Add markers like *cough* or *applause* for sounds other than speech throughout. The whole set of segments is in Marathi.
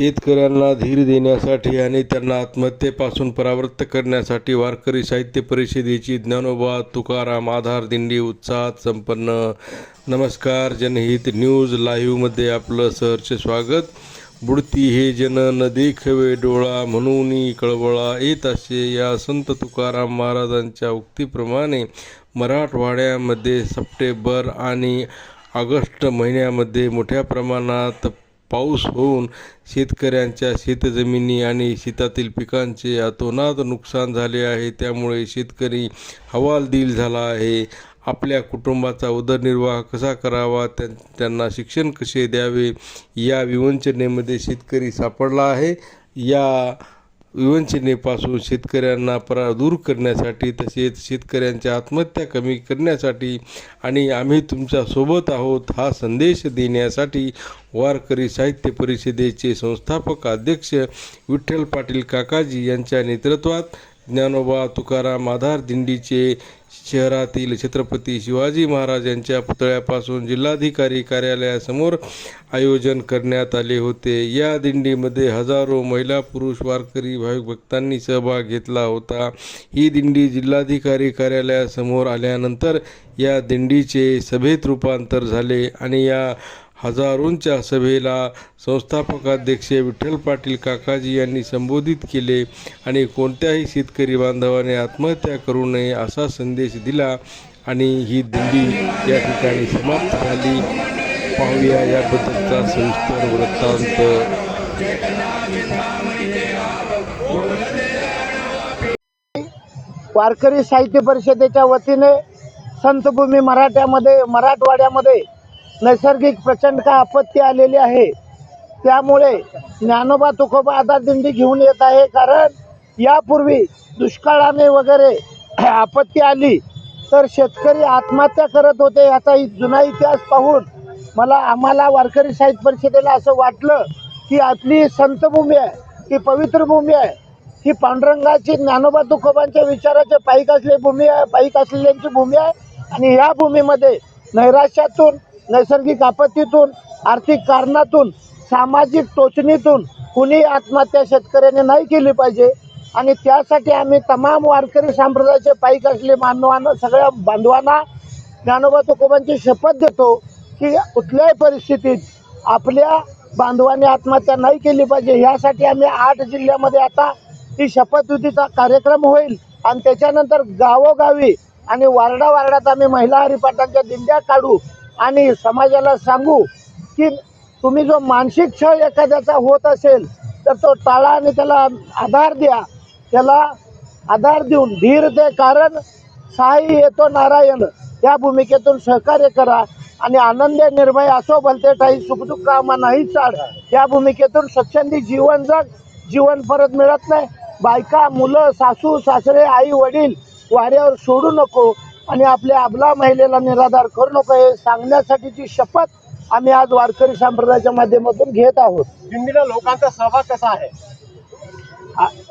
शेतकऱ्यांना धीर देण्यासाठी आणि त्यांना आत्महत्येपासून परावृत्त करण्यासाठी वारकरी साहित्य परिषदेची ज्ञानोबा तुकाराम आधार दिंडी उत्साहात संपन्न. नमस्कार जनहित न्यूज लाईव्हमध्ये आपलं सहर्ष स्वागत. बुडती हे जन न देखवे डोळा म्हणून कळवळा येत असे. या संत तुकाराम महाराजांच्या उक्तीप्रमाणे मराठवाड्यामध्ये सप्टेंबर आणि ऑगस्ट महिन्यामध्ये मोठ्या प्रमाणात पाऊस होऊन शेतकऱ्यांच्या शेतजमिनी आणि शेतातील पिकांचे अतोनात नुकसान झाले आहे. त्यामुळे शेतकरी हवालदिल झाला आहे. आपल्या कुटुंबाचा उदरनिर्वाह कसा करावा? त्या त्यांना शिक्षण कसे द्यावे? या विवंचनेमध्ये शेतकरी सापडला आहे. या विवंचनेपासून शेतकऱ्यांना परा दूर करण्यासाठी तसेच शेतकऱ्यांच्या आत्महत्या कमी करण्यासाठी आणि आम्ही तुमच्यासोबत आहोत हा संदेश देण्यासाठी वारकरी साहित्य परिषदेचे संस्थापक अध्यक्ष विठ्ठल पाटील काकाजी यांच्या नेतृत्वात ज्ञानोबा तुकाराम आधार दिंडीचे शहरातील छत्रपती शिवाजी महाराज यांच्या पुतळ्यापासून जिल्हाधिकारी कार्यालयासमोर आयोजन करण्यात आले होते. या दिंडीमध्ये हजारो महिला पुरुष वारकरी भाविक भक्तांनी सहभाग घेतला होता. ही दिंडी जिल्हाधिकारी कार्यालयासमोर आल्यानंतर या दिंडीचे सभेत रूपांतर झाले आणि या हजारोंच्या सभेला संस्थापकाध्यक्ष विठ्ठल पाटील काकाजी यांनी संबोधित केले आणि कोणत्याही शेतकरी बांधवाने आत्महत्या करू नये असा संदेश दिला आणि ही दिंडी या ठिकाणी समाप्त झाली. पाहूया याबद्दलचा सविस्तर वृत्तांत. वारकरी साहित्य परिषदेच्या वतीने संतभूमी मराठ्यामध्ये मराठवाड्यामध्ये नैसर्गिक प्रचंड का आपत्ती आलेली आहे. त्यामुळे ज्ञानोबा तुकोबा आधार दिंडी घेऊन येत आहे. कारण यापूर्वी दुष्काळाने वगैरे आपत्ती आली तर शेतकरी आत्महत्या करत होते. याचा जुना इतिहास पाहून मला आम्हाला वारकरी साहित्य परिषदेला असं वाटलं की आपली संतभूमी आहे ही पवित्र भूमी आहे. ही पांडुरंगाची ज्ञानोबा तुकोबांच्या विचाराचे पाईक असलेली भूमी आहे पाईक असलेल्यांची भूमी आहे. आणि या भूमीमध्ये नैराश्यातून नैसर्गिक आपत्तीतून आर्थिक कारणातून सामाजिक टोचणीतून कुणी आत्महत्या शेतकऱ्याने नाही केली पाहिजे. आणि त्यासाठी आम्ही तमाम वारकरी संप्रदायाचे पाईक असले मानवांना सगळ्या बांधवांना ज्ञानोबा तुकोबांची शपथ देतो की कुठल्याही परिस्थितीत आपल्या बांधवांनी आत्महत्या नाही केली पाहिजे. ह्यासाठी आम्ही आठ जिल्ह्यामध्ये आता ही शपथविधीचा कार्यक्रम होईल. आणि त्याच्यानंतर गावोगावी आणि वारडा वारडात आम्ही महिला हरिपाठांच्या दिंड्या काढू. आणि समाजाला सांगू की तुम्ही जो मानसिक छळ एखाद्याचा होत असेल तर तो टाळा आणि त्याला आधार द्या. त्याला आधार देऊन धीर दे कारण साई येतो नारायण. या भूमिकेतून सहकार्य करा आणि आनंद निर्भय असो भलते ठाई सुखदुःख कामा नाही चाड या भूमिकेतून स्वच्छंदी जीवन जग. जीवन परत मिळत नाही. बायका मुलं सासू सासरे आई वडील वाऱ्यावर सोडू नको. आणि आपल्या अबला महिलेला निराधार करू नको हे सांगण्यासाठीची शपथ आम्ही आज वारकरी संप्रदायाच्या माध्यमातून घेत आहोत. दिंडीला लोकांचा सहभाग कसा आहे?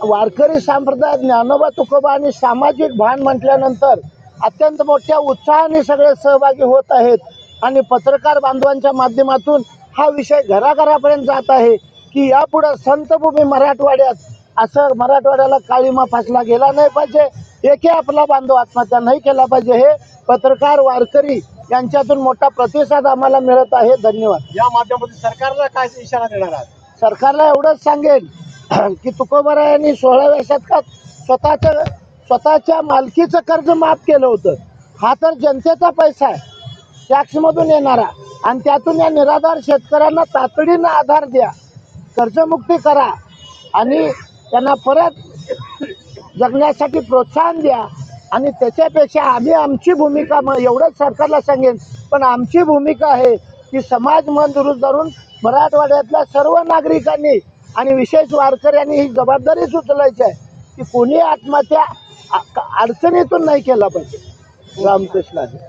वारकरी संप्रदाय ज्ञानोबा तुकोबा आणि सामाजिक भान म्हटल्यानंतर अत्यंत मोठ्या उत्साहाने सगळे सहभागी होत आहेत. आणि पत्रकार बांधवांच्या माध्यमातून हा विषय घराघरापर्यंत जात आहे की यापुढं संतभूमी मराठवाड्यात असं मराठवाड्याला काळीमा फासला गेला नाही पाहिजे. एकही आपला बांधव आत्महत्या नाही केला पाहिजे हे पत्रकार वारकरी यांच्यातून मोठा प्रतिसाद आम्हाला मिळत आहे. धन्यवाद. या माध्यमातून सरकारला काय इशारा देणार आहात? सरकारला एवढंच सांगेन *clears throat* की तुकोबरायांनी सोळाव्या शतकात स्वतःच्या स्वतःच्या मालकीचं कर्ज माफ केलं होतं. हा तर जनतेचा पैसा आहे. टॅक्समधून येणारा. आणि त्यातून या निराधार शेतकऱ्यांना तातडीनं आधार द्या. कर्जमुक्ती करा. आणि त्यांना परत जगण्यासाठी प्रोत्साहन द्या. आणि त्याच्यापेक्षा आम्ही आमची भूमिका मग एवढंच सरकारला सांगेन. पण आमची भूमिका आहे की समाज मन दुरुस्त धरून मराठवाड्यातल्या सर्व नागरिकांनी आणि विशेष वारकऱ्यांनी ही जबाबदारी उचलायची आहे की कोणी आत्महत्या अडचणीतून नाही केला पाहिजे. रामकृष्णाने